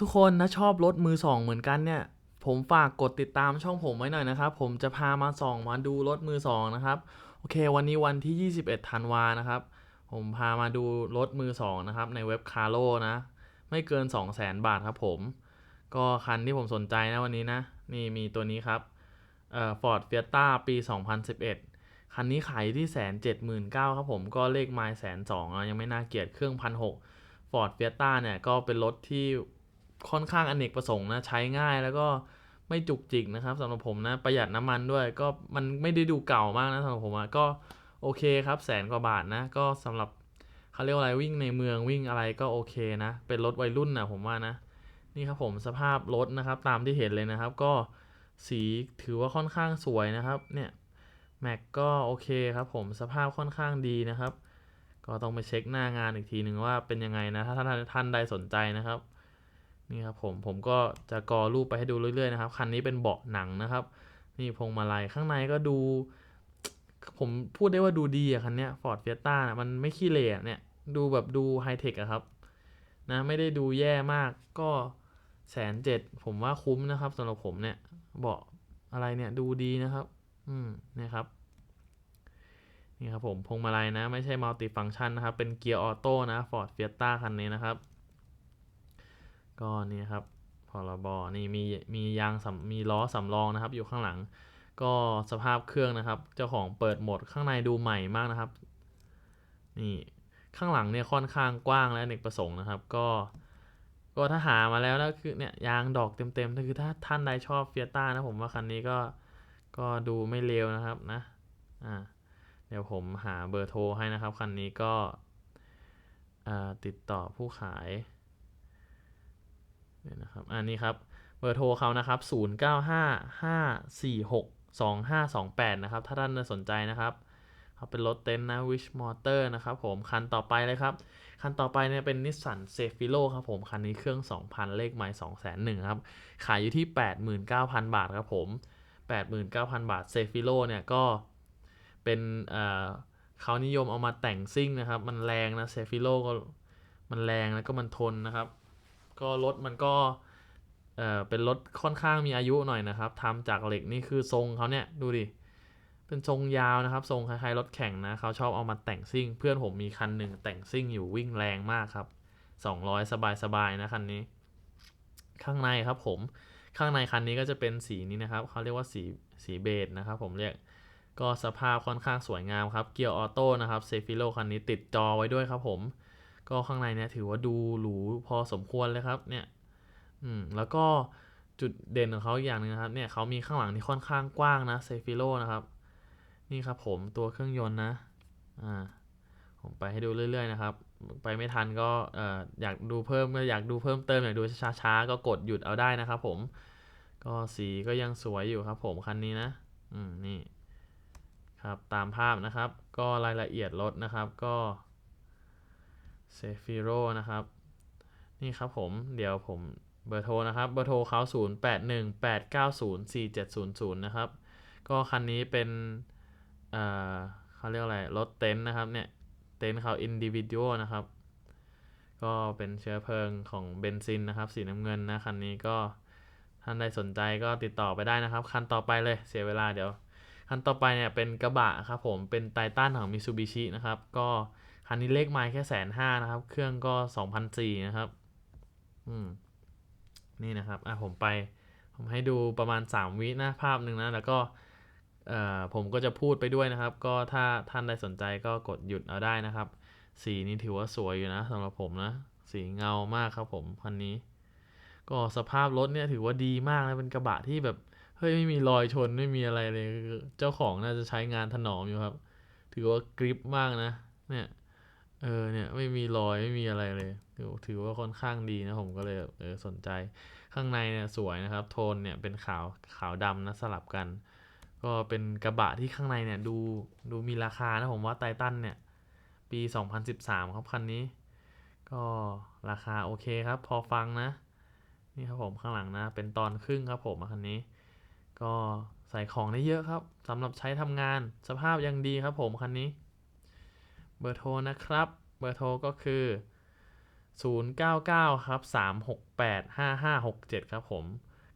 ทุกคนถ้าชอบรถมือสองเหมือนกันเนี่ย ผมฝากกดติดตามช่องผมไว้หน่อยนะครับ ผมจะพามาส่องมาดูรถมือสองนะครับ โอเค วันนี้วันที่ 21ธันวานะครับ ผมพามาดูรถมือสองนะครับ ในเว็บคาร์โลนะ ไม่เกิน 2 0 0 0 0 0บาทครับผม ก็คันที่ผมสนใจนะวันนี้นะ นี่มีตัวนี้ครับเอ่อฟอร์ดเฟียต้าปี 2011 คันนี้ขายที่แสนเจ็ดหมื่นเก้าครับผมก็เลขไมล์แสนสองยังไม่น่าเกลียดเครื่องพันหกฟอร์ดเฟียต้าเนี่ยก็เป็นรถที่ ค่อนข้างอเนกประสงค์นะใช้ง่ายแล้วก็ไม่จุกจิกนะครับสำหรับผมนะประหยัดน้ำมันด้วย ก็มันไม่ได้ดูเก่ามากนะสำหรับผมอะก็โอเคครับแสนกว่าบาทนะ ก็สำหรับเขาเรียกว่าอะไรวิ่งในเมืองวิ่งอะไรก็โอเคนะ เป็นรถวัยรุ่นนะผมว่านะนี่ครับผมสภาพรถนะครับตามที่เห็นเลยนะครับ ก็สีถือว่าค่อนข้างสวยนะครับเนี่ยแม็กก็โอเคครับผมสภาพค่อนข้างดีนะครับ ก็ต้องไปเช็คหน้างานอีกทีหนึ่งว่าเป็นยังไงนะถ้าท่านท่านใดสนใจนะครับ นี่ครับผมผมก็จะกอรูปไปให้ดูเรื่อยๆนะครับคันนี้เป็นเบาะหนังนะครับ นี่พวงมาลัยข้างในก็ดู ผมพูดได้ว่าดูดีอะคันเนี้ยฟอร์ดเฟียต้ามันไม่ขี้เหร่อะเนี่ยดูแบบดูไฮเทคอะครับนะไม่ได้ดูแย่มากก็แสนเจ็ดผมว่าคุ้มนะครับสำหรับผมเนี่ยเบาะอะไรเนี่ยดูดีนะครับ อืมนี่ยครับนี่ครับผมพวงมาลัยนะ ไม่ใช่มัลติฟัง c t ชันนะครับ เป็นเกียร์ออโต้นะ Ford Fiesta คันนี้นะครับ ก็นี่ครับพรบนี่มีมียางสำมีล้อสำรองนะครับ อยู่ข้างหลัง ก็สภาพเครื่องนะครับ เจ้าของเปิดโหมดข้างในดูใหม่มากนะครับ นี่ข้างหลังเนี่ยค่อนข้างกว้างและเนกประสงค์นะครับ ก็ ก็ถ้าหามาแล้วแล้วคือเนี่ยยางดอกเต็มๆถ้าคือถ้าท่านใดชอบเฟียต้านะผมว่าคันนี้ก็ก็ดูไม่เลวนะครับนะอ่าเดี๋ยวผมหาเบอร์โทรให้นะครับ คันนี้ก็ติดต่อผู้ขาย เนี่ยนะครับอันนี้ครับเบอร์โทรเขานะครับ 0 9 5 5 4 6 2 5 2 8 นะครับ ถ้าท่านสนใจนะครับเขาเป็นรถเต็นท์นะ Wish Motor นะครับผม คันต่อไปเลยครับ คันต่อไปเนี่ยเป็น Nissan s e f i r o ครับผม คันนี้เครื่อง 2,000 เลขไมล์2 0 0 0ครับ ขายอยู่ที่ 89,000 บาทครับผม 89,000 บาท s e f i r o เนี่ยก็เป็นเขานิยมเอามาแต่งซิ่งนะครับ มันแรงนะเซฟิโลก็มันแรงแล้วก็มันทนนะครับ ก็รถมันก็เออเป็นรถค่อนข้างมีอายุหน่อยนะครับทำจากเหล็กนี่คือทรงเขาเนี่ยดูดิเป็นทรงยาวนะครับ ทรงคล้ายๆรถแข่งนะเขาชอบเอามาแต่งซิ่ง เพื่อนผมมีคันหนึ่งแต่งซิ่งอยู่วิ่งแรงมากครับ 200 สบายๆนะคันนี้ ข้างในครับผมข้างในคันนี้ก็จะเป็นสีนี้นะครับเขาเรียกว่าสีสีเบจนะครับ ผมเรียกก็สภาพค่อนข้างสวยงามครับ เกียร์ออโต้นะครับเซฟิโลคันนี้ติดจอไว้ด้วยครับผม ก็ข้างในเนี่ยถือว่าดูหรูพอสมควรเลยครับเนี่ยอืมแล้วก็จุดเด่นของเขาอย่างนึงนะครับเนี่ยเขามีข้างหลังที่ค่อนข้างกว้างนะเซฟิโลนะครับ นี่ครับผมตัวเครื่องยนต์นะอ่าผมไปให้ดูเรื่อย ๆ นะครับ ไปไม่ทันก็เอ่ออยากดูเพิ่มก็อยากดูเพิ่มเติมอยากดูช้าๆก็กดหยุดเอาได้นะครับผมก็สีก็ยังสวยอยู่ครับผมคันนี้นะอืมนี่ครับตามภาพนะครับ ก็รายละเอียดรถนะครับก็ เซฟิโรนะครับ นี่ครับผม เดี๋ยวผมเบอร์โทรนะครับ เบอร์โทรเขา0 8 1 8 9 0 4 7 0 0 นะครับ ก็คันนี้เป็น เอ่อเขาเรียกอะไร รถเต็นท์นะครับ เนี่ย เต็นท์เขาอินดิวิดวนะครับ ก็เป็นเชื้อเพลิงของเบนซินนะครับ สีน้ำเงินนะ คันนี้ก็ท่านใดสนใจก็ติดต่อไปได้นะครับ คันต่อไปเลยเสียเวลาเดี๋ยว คันต่อไปเนี่ยเป็นกระบะครับผม เป็นไททันของมิซูบิชินะครับ ก็ คันนี้เลขไมล์แค่แสนห้านะครับ เครื่องก็สองพันสี่นะครับ อืม นี่นะครับ อะผมไป ผมให้ดูประมาณสามวินะภาพหนึ่งนะ แล้วก็ เอ่อ ผมก็จะพูดไปด้วยนะครับ ก็ถ้าท่านใดสนใจก็กดหยุดเอาได้นะครับ สีนี้ถือว่าสวยอยู่นะสำหรับผมนะ สีเงามากครับผมคันนี้ ก็สภาพรถเนี่ยถือว่าดีมากนะ เป็นกระบะที่แบบ เฮ้ยไม่มีรอยชนไม่มีอะไรเลย เจ้าของน่าจะใช้งานถนอมอยู่ครับ ถือว่ากริปมากนะ เนี่ย เออเนี่ยไม่มีรอยไม่มีอะไรเลยถือว่าค่อนข้างดีนะผมก็เลยเออสนใจข้างในเนี่ยสวยนะครับ โทนเนี่ยเป็นขาวขาวดำนะสลับกัน ก็เป็นกระบะที่ข้างในเนี่ยดูดูมีราคานะผมว่าไททันเนี่ย ปี 2013 ครับคันนี้ ก็ราคาโอเคครับ พอฟังนะ นี่ครับผมข้างหลังนะ เป็นตอนครึ่งครับผมคันนี้ ก็ใส่ของได้เยอะครับสำหรับใช้ทำงานสภาพยังดีครับผมคันนี้ เบอร์โทรนะครับ เบอร์โทรก็คือ 099 ครับ 368 5567 ครับผม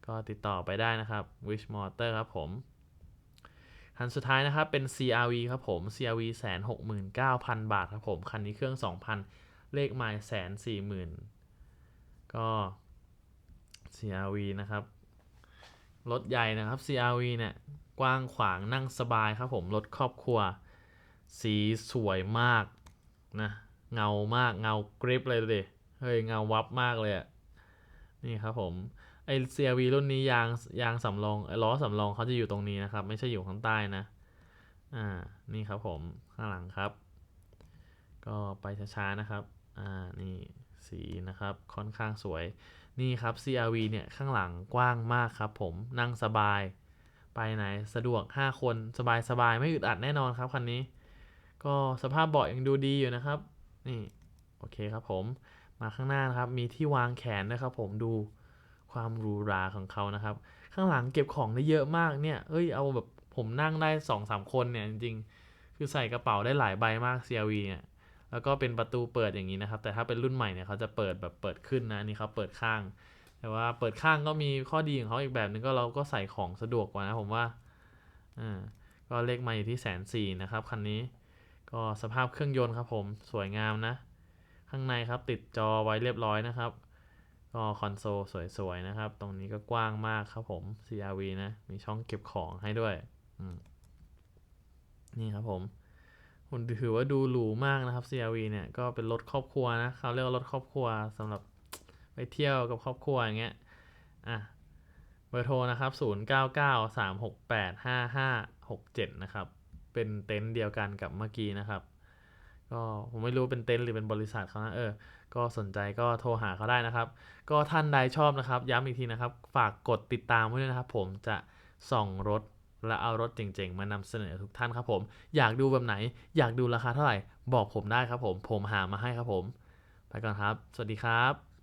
ก็ติดต่อไปได้นะครับ Wish Motor ครับผมคันสุดท้ายนะครับ เป็น CRV ครับผม CRV แสนหกหมื่นเก้าพันบาทครับผม คันนี้เครื่อง2,000เลขไมล์แสนสี่หมื่นก็ CRV นะครับ รถใหญ่นะครับ CRV เนี่ย กว้างขวางนั่งสบายครับผม รถครอบครัว สีสวยมากนะเงามากเงากริบเลยดูดิเฮ้ยเงาวับมากเลยอะนี่ครับผมไอ CRV รุ่นนี้ยางยางสำรองไอ้ล้อสำรองเขาจะอยู่ตรงนี้นะครับ ไม่ใช่อยู่ข้างใต้นะอ่านี่ครับผมข้างหลังครับ ก็ไปช้าๆนะครับอ่านี่สีนะครับค่อนข้างสวยนี่ครับ CRV เนี่ยข้างหลังกว้างมากครับ ผมนั่งสบาย ไปไหนสะดวก 5 คนสบายๆไม่อึดอัดแน่นอนครับคันนี้ ก็สภาพเบาะยังดูดีอยู่นะครับ นี่โอเคครับผมมาข้างหน้านะครับ มีที่วางแขนนะครับ ผมดูความหรูหราของเขานะครับ ข้างหลังเก็บของได้เยอะมากเนี่ยเอ้ยเอาแบบผมนั่งได้สองสามคนเนี่ยจริงๆ คือใส่กระเป๋าได้หลายใบมาก CRV เนี่ยแล้วก็เป็นประตูเปิดอย่างนี้นะครับ แต่ถ้าเป็นรุ่นใหม่เนี่ยเขาจะเปิดแบบเปิดขึ้นนะนี่เขาเปิดข้าง แต่ว่าเปิดข้างก็มีข้อดีของเขาอีกแบบหนึงก็เราก็ใส่ของสะดวกกว่านะผมว่าอ่าก็เลขมาอยู่ที่แสนสี่นะครับคันนี้ ก็สภาพเครื่องยนต์ครับผมสวยงามนะ ข้างในครับติดจอไว้เรียบร้อยนะครับ ก็คอนโซลสวยๆนะครับ ตรงนี้ก็กว้างมากครับผม CRV นะ มีช่องเก็บของให้ด้วยนี่ครับผมคุณถือว่าดูหรูมากนะครับ CRV เนี่ยก็เป็นรถครอบครัวนะเขาเรียกว่ารถครอบครัวสำหรับไปเที่ยวกับครอบครัวอย่างเงี้ยอะเบอร์โทรนะครับ 099 368 5567 นะครับ เป็นเต็นท์เดียวกันกับเมื่อกี้นะครับ ก็ผมไม่รู้เป็นเต็นท์หรือเป็นบริษัทเขานะเออ ก็สนใจก็โทรหาเขาได้นะครับ ก็ท่านใดชอบนะครับ ย้ำอีกทีนะครับ ฝากกดติดตามไว้ด้วยนะครับ ผมจะส่องรถและเอารถเจ๋งๆ มานำเสนอทุกท่านครับผม อยากดูแบบไหน อยากดูราคาเท่าไหร่ บอกผมได้ครับผม ผมหามาให้ครับผม ไปก่อนครับ สวัสดีครับ